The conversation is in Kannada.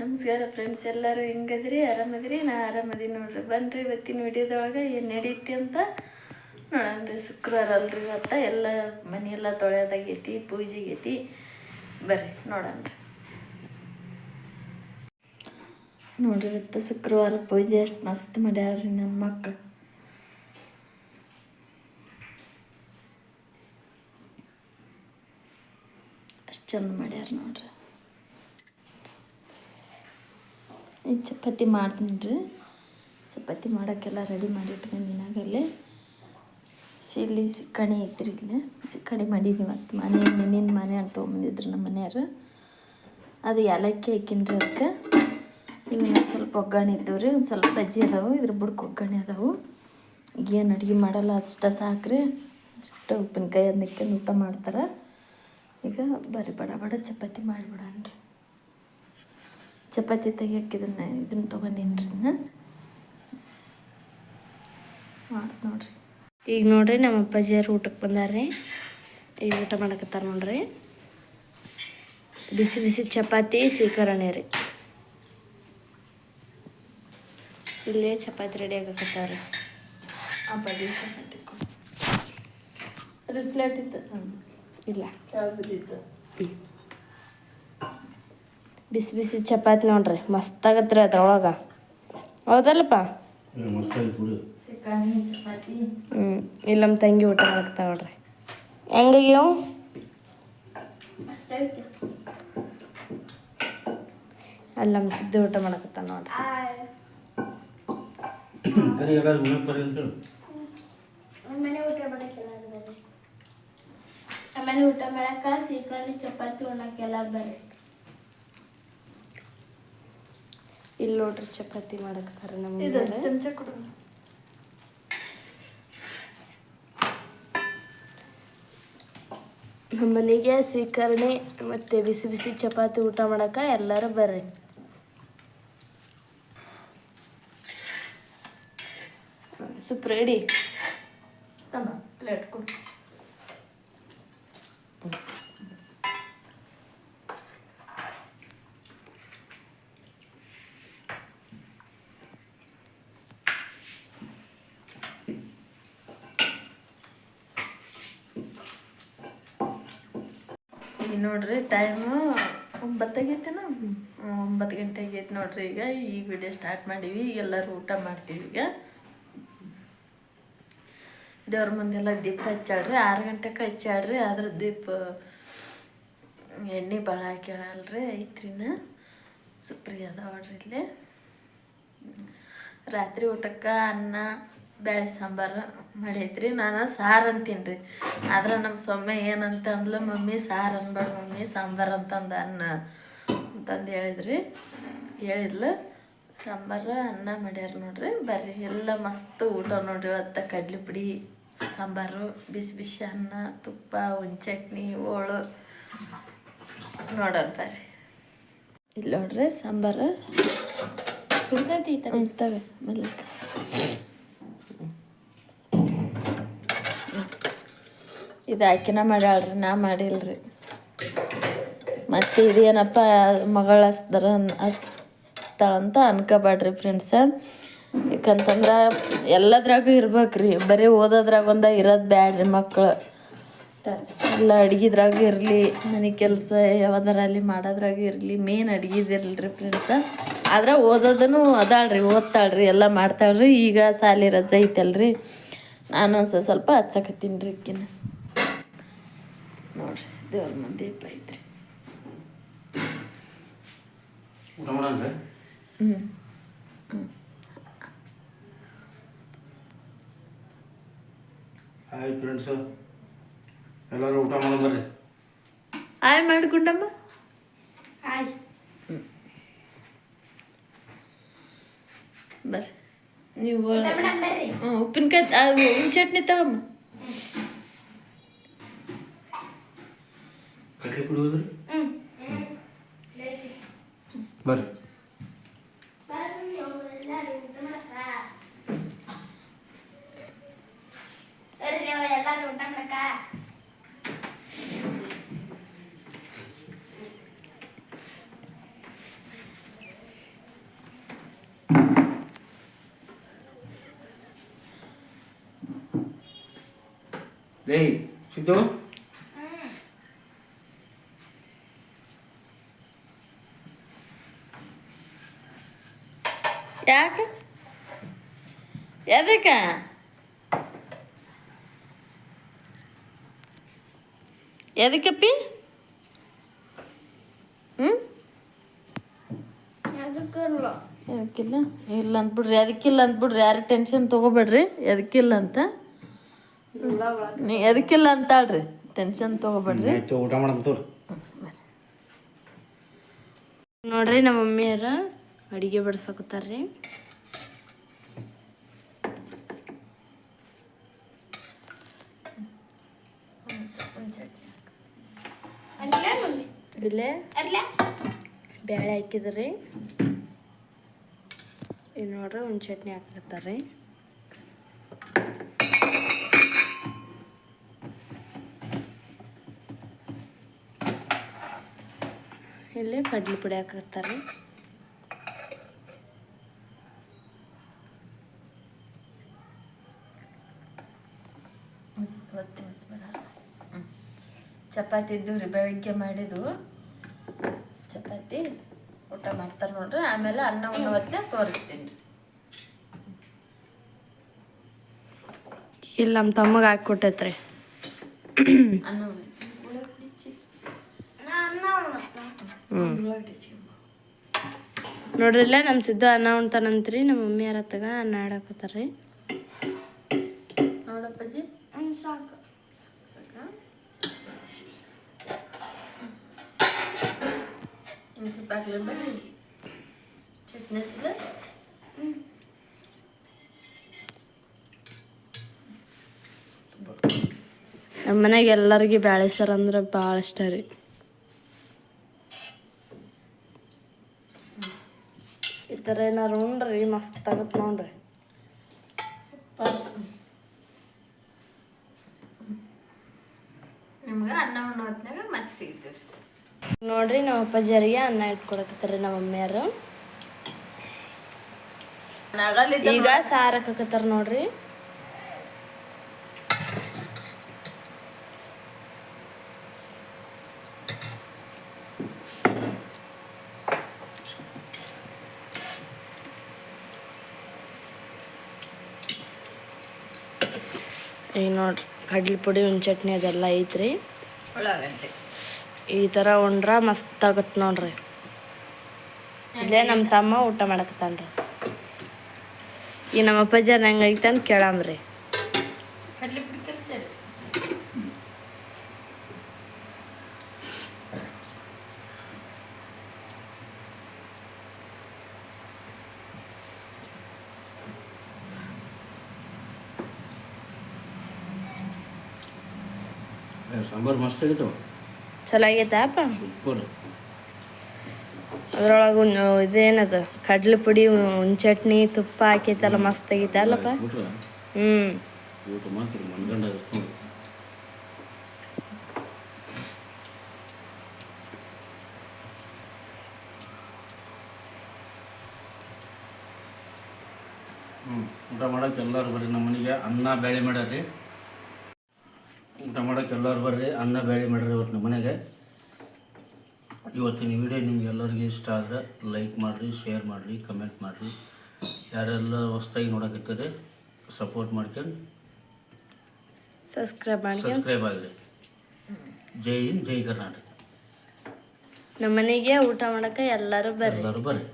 ನಮಸ್ಕಾರ ಫ್ರೆಂಡ್ಸ್ ಎಲ್ಲರೂ ಹೆಂಗದ್ರಿ? ಆರಾಮದ್ರಿ? ನಾ ಆರಾಮದೀನಿ ನೋಡ್ರಿ. ಬನ್ರಿ ಇವತ್ತಿನ ವಿಡಿಯೋದೊಳಗೆ ಏನು ನಡೀತಿ ಅಂತ ನೋಡೋಣ ರೀ ಶುಕ್ರವಾರ ಅಲ್ರಿ ಇವತ್ತು. ಎಲ್ಲ ಮನೆಯೆಲ್ಲ ತೊಳೆಯೋದಾಗೈತಿ ಪೂಜೆಗೈತಿ. ಬರ್ರಿ ರೀ ನೋಡ್ರಿ ಇವತ್ತು ಶುಕ್ರವಾರ ಪೂಜೆ, ಅಷ್ಟು ಮಸ್ತ್ ಮಾಡ್ಯಾರ್ರಿ ನಮ್ಮ ಮಕ್ಕಳು ಅಷ್ಟು ಚಂದ ಮಾಡ್ಯಾರ ನೋಡ್ರಿ. ಚಪಾತಿ ಮಾಡ್ತೀನಿ ರೀ. ಚಪಾತಿ ಮಾಡೋಕ್ಕೆಲ್ಲ ರೆಡಿ ಮಾಡಿ ಇಟ್ಕೊಂಡಿನಾಗಲ್ಲೇ ಇಲ್ಲಿ ಸಿಕ್ಕಣಿ ಐತ್ರಿ ಇಲ್ಲಿ. ಸಿಕ್ಕಣಿ ಮಾಡಿದ್ದೀನಿ ಮತ್ತು ಮನೆ ನಿನ್ನ ಮನೆ ಅಂತ ತೊಗೊಂಬಂದಿದ್ರು ನಮ್ಮ ಮನೆಯವರು. ಅದು ಏಲಕ್ಕಿ ಹಾಕಿನ್ರಿ ಅದಕ್ಕೆ. ಇವನ್ನ ಸ್ವಲ್ಪ ಒಗ್ಗರಣೆ ಇದ್ದವು ರೀ, ಒಂದು ಸ್ವಲ್ಪ ಬಜ್ಜಿ ಅದಾವು, ಇದ್ರ ಬುಡಕ್ಕೆ ಒಗ್ಗರಣೆ ಅದಾವು. ಏನು ಅಡುಗೆ ಮಾಡಲ್ಲ, ಅಷ್ಟ ಸಾಕ್ರಿ. ಅಷ್ಟು ಉಪ್ಪಿನಕಾಯಿ ಅದಕ್ಕೆ ಊಟ ಮಾಡ್ತಾರೆ. ಈಗ ಬರೀ ಬಡ ಬಡ ಚಪಾತಿ ಮಾಡಿಬಿಡನ್ರಿ. ಚಪಾತಿ ತೆಗಿಯೋಕೆ ಇದನ್ನ ಇದನ್ನ ತೊಗೊಂಡೀನಿ ರೀ ಮಾಡ್ತು ನೋಡ್ರಿ. ಈಗ ನೋಡ್ರಿ ನಮ್ಮ ಅಪ್ಪಾಜಿಯವ್ರು ಊಟಕ್ಕೆ ಬಂದಾರ್ರಿ. ಈಗ ಊಟ ಮಾಡಕತ್ತಾರ ನೋಡ್ರಿ. ಬಿಸಿ ಬಿಸಿ ಚಪಾತಿ ಸೀಕರಣೆ ರೀ. ಇಲ್ಲೇ ಚಪಾತಿ ರೆಡಿ ಆಗಕತ್ತಾವ್ರಿ. ಆ ಬಡಿ ಚಪಾತಿ ಪ್ಲೇಟ್ ಇತ್ತು. ಇಲ್ಲ. ಯಾವ್ದಿತ್ತು ಬಿಸಿ ಬಿಸಿ ಚಪಾತಿ ನೋಡ್ರಿ ಮಸ್ತ್ ಆಗತ್ರಿ ಅದ್ರೊಳಗೆ. ಹೌದಲ್ಲಪ್ಪ? ಹ್ಞೂ ಇಲ್ಲ ನಮ್ಮ ತಂಗಿ ಊಟ ಮಾಡಕತ್ತಾವ ನೋಡ್ರಿ. ಹೆಂಗಾಗ್ಯಾವ ಅಲ್ಲಿ ನಮ್ಮ ಸಿದ್ದು ಊಟ ಮಾಡಕತ್ತ ನೋಡ್ರಿ. ಆಮೇಲೆ ಊಟ ಮಾಡಕ್ಕ ಸೀಕರಣಿ ಚಪಾತಿ ಉಣ್ಣಕ್ಕೆಲ್ಲ ಬರ್ರಿ. ಇಲ್ಲಿ ನೋಡ್ರಿ ಚಪಾತಿ ಮಾಡಕತ್ತಾರ ನಮ್ಮ. ಚಮಚ ಕೊಡು. ನಮ್ಮ ಮನೆಗೆ ಸೀಕರಣೆ ಮತ್ತು ಬಿಸಿ ಬಿಸಿ ಚಪಾತಿ ಊಟ ಮಾಡಕ್ಕೆ ಎಲ್ಲರೂ ಬರ್ರಿ. ಸೂಪ್ ರೆಡಿ ಪ್ಲೇಟ್ ಕೊಡು. ಈಗ ನೋಡ್ರಿ ಟೈಮು ಒಂಬತ್ತಾಗೈತೇನ? ಒಂಬತ್ತು ಗಂಟೆ ಆಗೈತೆ ನೋಡ್ರಿ ಈಗ. ಈ ವಿಡಿಯೋ ಸ್ಟಾರ್ಟ್ ಮಾಡೀವಿ. ಎಲ್ಲರೂ ಊಟ ಮಾಡ್ತೀವಿ ಈಗ. ದೇವ್ರ ಮುಂದೆಲ್ಲ ದೀಪ ಹಚ್ಚಾಡ್ರಿ ಆರು ಗಂಟೆಗೆ ಹಚ್ಚಾಡ್ರಿ ಆದ್ರೆ ದೀಪ, ಎಣ್ಣೆ ಭಾಳ ಹಾಕ್ಯಾಳಲ್ರಿ ಐತ್ರಿನ. ಸುಪ್ರಿ ಅವಳ್ರಿ ನೋಡ್ರಿ ಇಲ್ಲಿ. ರಾತ್ರಿ ಊಟಕ್ಕೆ ಅನ್ನ ಬೇಳೆ ಸಾಂಬಾರು ಮಾಡೈತ್ರಿ ನಾನು ಸಾರು ಅಂತೀನಿ ರೀ ಆದ್ರೆ ನಮ್ಮ ಸೊಮ್ಮೆ ಏನಂತ ಅಂದ್ಲು ಮಮ್ಮಿ ಸಾರು ಅನ್ಬೇಡ ಮಮ್ಮಿ ಸಾಂಬಾರು ಅಂತಂದು ಅನ್ನ ಅಂತಂದು ಹೇಳಿದ್ರಿ. ಹೇಳಿದ್ಲು ಸಾಂಬಾರು ಅನ್ನ ಮಾಡ್ಯಾರ ನೋಡ್ರಿ ಬರ್ರಿ ಎಲ್ಲ ಮಸ್ತ್ ಊಟ ನೋಡ್ರಿ ಇವತ್ತು ಕಡ್ಲಿ ಪುಡಿ ಸಾಂಬಾರು ಬಿಸಿ ಬಿಸಿ ಅನ್ನ ತುಪ್ಪ ಒಂದು ಚಟ್ನಿ ಹೋಳು ನೋಡೋಣ ಬರ್ರಿ. ಇಲ್ಲಿ ನೋಡ್ರಿ ಸಾಂಬಾರು. ಸುಡ್ತೈತಿ ಇರ್ತವೆ ಆಮೇಲೆ ಇದು ಆಕಿನ ಮಾಡ್ಯಾಳ್ರಿ ನಾ ಮಾಡಿಲ್ರಿ. ಮತ್ತು ಇದೇನಪ್ಪ, ಮಗಳ ಹಸ್ತಾರ ಹಸ್ತಾಳಂತ ಅನ್ಕೋಬೇಡ್ರಿ ಫ್ರೆಂಡ್ಸ ಯಾಕಂತಂದ್ರೆ ಎಲ್ಲದ್ರಾಗೂ ರೀ ಬರೀ ಓದೋದ್ರಾಗ ಒಂದ ಇರೋದು ಬ್ಯಾಡ್ರಿ ಮಕ್ಕಳು ಎಲ್ಲ ಅಡುಗೆದ್ರಾಗ ಇರಲಿ, ಮನೆ ಕೆಲಸ ಯಾವ್ದಾರಲ್ಲಿ ಮಾಡೋದ್ರಾಗ ಇರಲಿ ಮೇನ್ ಅಡ್ಗಿದಿರಲ್ರಿ ಫ್ರೆಂಡ್ಸ ಆದ್ರೆ ಓದೋದನ್ನು ಅದಾಳ್ರಿ, ಓದ್ತಾಳ್ರಿ, ಎಲ್ಲ ಮಾಡ್ತಾಳ್ರಿ. ಈಗ ಸಾಲಿ ರಜೆ ಐತಲ್ರಿ. ನಾನು ಸ್ವಲ್ಪ ಹಚ್ಚಕತ್ತೀನಿ ರೀ ಅಕ್ಕಿನ ನೋಡ್ರಿ ದೇವ್ರ ಮಂದಿ ದೀಪ ಐತ್ರಿ. ಊಟ ಮಾಡನ್ರಿ ಹ್ಞೂ ಹಾಯ್ ಫ್ರೆಂಡ್ಸ್ ಎಲ್ಲರೂ ಊಟ ಮಾಡೋಣ ಬರ್ರಿ. ಆಯ್ ಮಾಡ್ಕೊಂಡಮ್ಮ ಹಾಯ್ ಬರ್ರಿ. ನೀವು ಹ್ಞೂ ಉಪ್ಪಿನಕಾಯಿ ಚಟ್ನಿ ತಗಮ್ಮ ಕಡಲೆ ಪುಡಿ ಹೋದ್ರೆ? ಬರ್ರಿ. Hey, situ. ಯಾಕೆ? ಎದಕ್ಕೆ? ಎದಕ್ಕಪ್ಪಿ ಹ್ಞೂ ಎದಕ್ಕಿಲ್ಲ. ಅದಕ್ಕಿಲ್ಲ ಇಲ್ಲ ಅಂದ್ಬಿಡ್ರಿ ಅದಕ್ಕಿಲ್ಲ ಅಂದ್ಬಿಡ್ರಿ ಯಾರು ಟೆನ್ಷನ್ ತೊಗೋಬೇಡ್ರಿ ಎದಕ್ಕಿಲ್ಲ ಅಂತ. ನೀ ಎದಕ್ಕಿಲ್ಲ ಅಂತಾಳ್ರಿ ಟೆನ್ಷನ್ ತೊಗೋಬೇಡ್ರಿ. ಊಟ ನೋಡ್ರಿ ನಮ್ಮ ಮಮ್ಮಿಯರ ಅಡಿಗೆ ಬಡ್ಸಕತ್ತಾರ್ರಿ. ಇಲ್ಲೇ ಬೇಳೆ ಹಾಕಿದ್ರಿ. ಇಲ್ಲಿ ನೋಡ್ರಿ ಒಂದು ಚಟ್ನಿ ಹಾಕ್ಲತ್ತಾರ್ರಿ ಇಲ್ಲಿ ಕಡ್ಲಿ ಪುಡಿ ಹಾಕತ್ತಾರ್ರಿ ಚಪಾತಿ ಇದ್ದು ರೀ ಬೆಳಗ್ಗೆ ಮಾಡಿದ್ದು ಚಪಾತಿ ಊಟ ಮಾಡ್ತಾರೆ ನೋಡ್ರಿ. ಆಮೇಲೆ ಅನ್ನ ಉಣ್ಣೋ ತೋರಿಸ್ತೀನಿ. ರೀ ಇಲ್ಲಿ ನಮ್ಮ ತಮ್ಮಗೆ ಹಾಕ್ಕೊಟ್ಟೈತ್ರಿ. ಅನ್ನ ನೋಡ್ರಿಲ್ಲ ನಮ್ಮ ಸಿದ್ಧ ಅನ್ನ ಉಣ್ತಾನಂತ್ರಿ. ನಮ್ಮ ಮಮ್ಮಿ ಯಾರತ್ತಾಗ ತಗ ಅನ್ನ ಆಡಕತ್ತಾರ್ರಿ. ನೋಡಪ್ಪಾಜಿ. ಸಾಕು. ಸ್ವಲ್ಪ ಚಟ್ನಿ ನಮ್ಮ ಮನೆಗೆ ಎಲ್ಲರಿಗೆ ಬ್ಯಾಳೆ ಸರ್ ಅಂದ್ರೆ ಭಾಳ ಇಷ್ಟ ರೀ ಈ ಥರ ಏನಾರು ಉಂಡ್ರಿ ಮಸ್ತ್ ಆಗತ್ತೆ ನೋಡ್ರಿ ನಿಮ್ಗೆ ಅನ್ನ ಉಣ್ಣೋ ಹೊತ್ತಿನಾಗ ಮತ್ತೆ ಸಿಗ್ತೀವಿ ರೀ ನೋಡ್ರಿ ನಮ್ಮ ಅಪ್ಪಾಜಿಯರಿಗೆ ಅನ್ನ ಇಟ್ಕೊಡಕತ್ತಾರ ನಮ್ಮ ಅಮ್ಮಿಯರು ಈಗ ಸಾರು ಹಾಕಕತ್ತಾರ ನೋಡ್ರಿ. ಈಗ ನೋಡ್ರಿ ಕಡ್ಲಿ ಪುಡಿ ಒಂದು ಚಟ್ನಿ ಅದೆಲ್ಲ ಐತ್ರಿ. ಉಳ್ಳಾಗಡ್ಡಿ. ಈ ಥರ ಉಂಡ್ರ ಮಸ್ತ್ ಆಗತ್ತೆ ನೋಡ್ರಿ. ಇಲ್ಲೇ ನಮ್ಮ ತಮ್ಮ ಊಟ ಮಾಡಕತ್ತಾನ್ರಿ. ಈ ನಮ್ಮ ಅಪ್ಪಾಜಿ ಹೆಂಗೈತೆ ಅಂತ ಏ, ಸಾಂಬಾರು ಮಸ್ತ್ ಆಗಿತ್ತು ಚಲೋ ಆಗೈತೆ ಅಪ್ಪ ಸೂಪರ್ ಅದ್ರೊಳಗೆ ಇದೇನದು ಕಡ್ಲೆ ಪುಡಿ ಚಟ್ನಿ ತುಪ್ಪ ಹಾಕೈತಲ್ಲ ಮಸ್ತ್ ಊಟ. ಹ್ಞೂ ಊಟ ಹ್ಞೂ ಮಾಡಕ್ಕೆ ಎಲ್ಲರೂ ಬರ್ರಿ ನಮ್ಮ ಮನೆಗೆ ಅನ್ನ ಬೇಳೆ ಮಾಡ್ಯಾರಿ ಊಟ ಮಾಡೋಕ್ಕೆ ಎಲ್ಲರೂ ಬರ್ರಿ ಅನ್ನ ಬೇಳೆ ಮಾಡ್ರಿ ಇವತ್ತು ನಮ್ಮ ಮನೆಗೆ. ಇವತ್ತಿನ ವಿಡಿಯೋ ನಿಮ್ಗೆ ಎಲ್ಲರಿಗೂ ಇಷ್ಟ ಆದರೆ ಲೈಕ್ ಮಾಡಿರಿ ಶೇರ್ ಮಾಡಿರಿ ಕಮೆಂಟ್ ಮಾಡಿರಿ. ಯಾರೆಲ್ಲ ಹೊಸ್ದಾಗಿ ನೋಡಕತ್ತೀರಿ ಸಪೋರ್ಟ್ ಮಾಡ್ಕೊಂಡು ಸಬ್ಸ್ಕ್ರೈಬ್ ಮಾಡಿ ಸಬ್ಸ್ಕ್ರೈಬ್ ಆಗಲಿ ಜೈ ಹಿಂದ್ ಜೈ ಕರ್ನಾಟಕ. ನಮ್ಮ ಮನೆಗೆ ಊಟ ಮಾಡಕ್ಕೆ ಎಲ್ಲರೂ ಬರ್ರಿ. ಎಲ್ಲರೂ ಬರ್ರಿ.